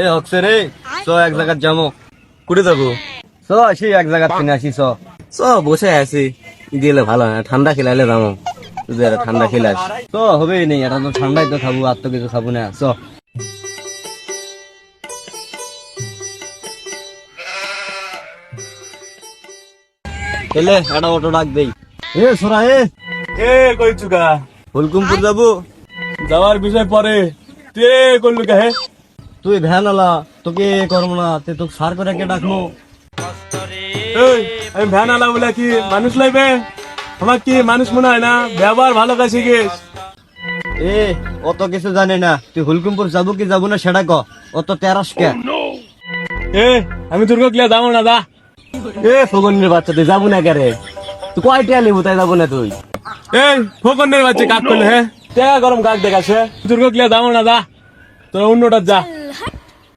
এ হচ্ছে রে চ এক জায়গায় যাব। কুড়ে যাব চ আসি এক জায়গা কিনে আসি চ। চ বসে আছি। দিলে ভালো না ঠান্ডা খেলাইলে যাব। একটা ঠান্ডা খেলাস চ হবেই নেই এটা তো ঠান্ডাই তো খাব আর তো কিছু খাব না। চ। এলে একটা অটো ডাক দেই। এ সোরা এ। এ কই চুকা? হুলকুমপুর যাব। যাওয়ার বিষয় পরে। এ করলু কে হে? তুই ভ্যান আলা তোকে করব না তে তোকে সার করে কে ডাকবো? আমি ভ্যান আলা বলে কি মানুষ লাইবে? আমার কি মানুষ মনে হয় না? ব্যবহার ভালো কাছে গিস এ অত কিছু জানে না। তুই হুলকুমপুর যাব কি যাব না সেটা ক। অত তেরস কে? এ আমি তোর কিয়া যাব না দা এ ফগনের বাচ্চা তুই যাব না কে রে তুই কয়টা নিবো তাই যাব না তুই? এই ফোকনের বাচ্চা কাক করলে হে? টাকা গরম কাক দেখাছে তোর কিয়া যাব না দা তোরা অন্যটা যা।